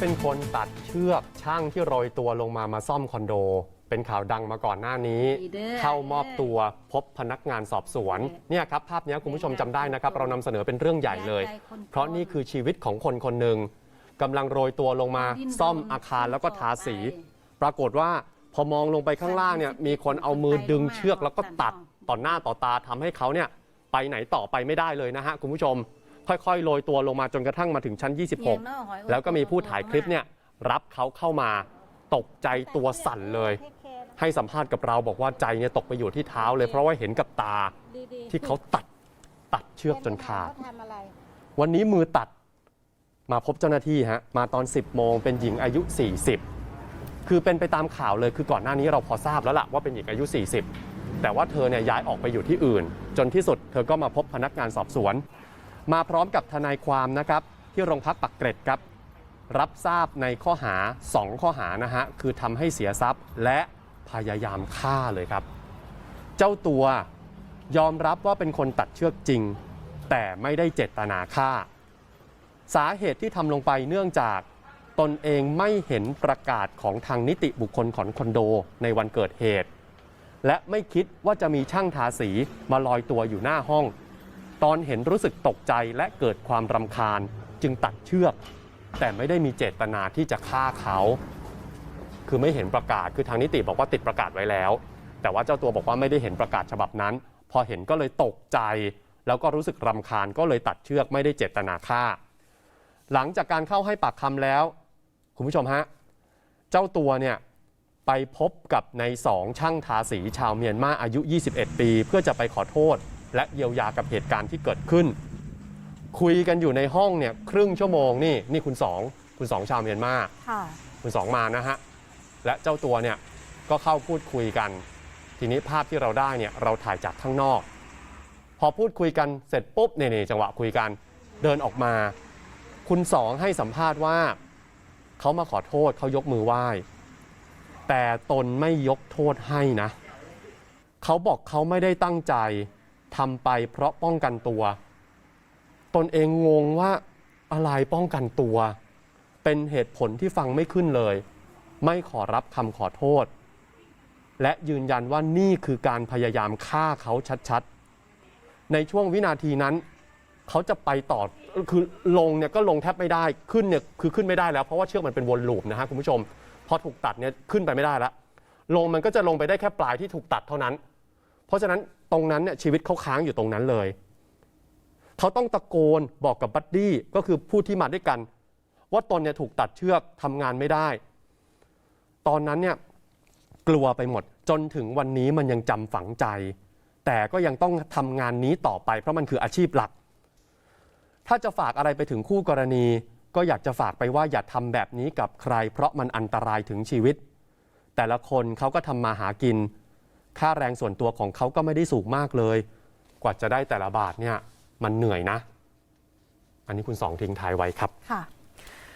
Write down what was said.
เป็นคนตัดเชือกช่างที่โรยตัวลงมามาซ่อมคอนโด เป็นข่าวดังมาก่อนหน้านี้ ดีเด้อเข้ามอบตัวพบพนักงานสอบสวนเนี่ยครับภาพเนี้ยคุณผู้ชมจำได้นะครับ เรานำเสนอเป็นเรื่องใหญ่เลย เพราะนี่คือชีวิตของคนคนหนึ่งกำลังโรยตัวลงมาซ่อมอาคารแล้วก็ทาสี ปรากฏว่าพอมองลงไปข้างล่างเนี่ยมีคนเอามือดึงเชือกแล้วก็ตัดต่อหน้าต่อตาทำให้เขาเนี่ยไปไหนต่อไปไม่ได้เลยนะฮะคุณผู้ชม ค่อยๆโรยตัวลงมาจนกระทั่งมาถึงชั้น 26 แล้วก็มีผู้ถ่ายคลิปเนี่ยรับเขาเข้ามาตกใจตัวสั่นเลย ให้สัมภาษณ์กับเราบอกว่าใจเนี่ยตกไปอยู่ที่เท้าเลย เพราะว่าเห็นกับตาที่เขาตัดตัดเชือกจนขาดทำอะไรวันนี้มือตัดมาพบเจ้าหน้าที่ฮะมาตอน 10 โมงเป็นหญิงอายุ 40 คือเป็นไปตามข่าวเลยคือก่อนหน้านี้เราพอทราบแล้วล่ะว่าเป็นหญิงอายุ 40 แต่ว่าเธอเนี่ยย้ายออกไปอยู่ที่อื่น จนที่สุดเธอก็มาพบพนักงานสอบสวน มาพร้อมกับทนายความนะครับที่โรงพักปักเกร็ดครับ รับทราบในข้อหา 2 ข้อหานะฮะคือทำให้เสียทรัพย์และพยายามฆ่าเลยครับ เจ้าตัวยอมรับว่าเป็นคนตัดเชือกจริง แต่ไม่ได้เจตนาฆ่า สาเหตุที่ทำลงไปเนื่องจากตนเองไม่เห็นประกาศของทางนิติบุคคลของคอนโดในวันเกิดเหตุ และไม่คิดว่าจะมีช่างทาสีมาลอยตัวอยู่หน้าห้อง ตอนเห็นรู้สึกตกใจและเกิดความรำคาญจึงตัดเชือก แต่ไม่ได้มีเจตนาที่จะฆ่าเขา คือไม่เห็นประกาศคือทางนิติบอกว่าติดประกาศไว้แล้ว แต่ว่าเจ้าตัวบอกว่าไม่ได้เห็นประกาศฉบับนั้น พอเห็นก็เลยตกใจ แล้วก็รู้สึกรำคาญก็เลยตัดเชือกไม่ได้เจตนาฆ่า หลังจากการเข้าให้ปากคำแล้ว คุณผู้ชมฮะเจ้าตัวเนี่ยไปพบกับในสองช่างทาสีชาวเมียนมาอายุ 21 ปี เพื่อจะไปขอโทษ และเยียวยากับเหตุการณ์ที่เกิดขึ้น คุยกันอยู่ในห้องเนี่ยครึ่งชั่วโมงนี่นี่คุณสองคุณสองชาวเมียนมาค่ะคุณสองมานะฮะและเจ้าตัวเนี่ยก็เข้าพูดคุยกัน ทีนี้ภาพที่เราได้เนี่ยเราถ่ายจากข้างนอก พอพูดคุยกันเสร็จปุ๊บเนี่ยนี่จังหวะคุยกันเดินออกมา คุณสองให้สัมภาษณ์ว่าเขามาขอโทษเขายกมือไหว้ แต่ตนไม่ยกโทษให้นะ เขาบอกเขาไม่ได้ตั้งใจ ทำไปเพราะป้องกันตัว ตนเองงงว่าอะไรป้องกันตัว เป็นเหตุผลที่ฟังไม่ขึ้นเลย ไม่ขอรับคำขอโทษ และยืนยันว่านี่คือการพยายามฆ่าเขาชัดๆ ในช่วงวินาทีนั้น เขาจะไปต่อคือลงเนี่ยก็ลงแทบไม่ได้ขึ้นเนี่ยคือขึ้นไม่ได้แล้วเพราะว่าเชือกมันเป็นวนลูปนะฮะคุณผู้ชม พอถูกตัดเนี่ยขึ้นไปไม่ได้แล้วลงมันก็จะลงไปได้แค่ปลายที่ถูกตัดเท่านั้น เพราะฉะนั้นตรงนั้นเนี่ยชีวิตเขาค้างอยู่ตรงนั้นเลย เขาต้องตะโกนบอกกับบัดดี้ก็คือผู้ที่มาด้วยกัน ว่าตนเนี่ยถูกตัดเชือกทำงานไม่ได้ ตอนนั้นเนี่ยกลัวไปหมด จนถึงวันนี้มันยังจำฝังใจ แต่ก็ยังต้องทำงานนี้ต่อไป เพราะมันคืออาชีพหลัก ถ้าจะฝากอะไรไปถึงคู่กรณี ก็อยากจะฝากไปว่าอย่าทำแบบนี้กับใคร เพราะมันอันตรายถึงชีวิต แต่ละคนเขาก็ทำมาหากิน ค่าแรงส่วนตัวของเขาก็ไม่ได้สูงมากเลย กว่าจะได้แต่ละบาทเนี่ยมันเหนื่อยนะ อันนี้คุณสองทิ้งท้ายไว้ครับค่ะ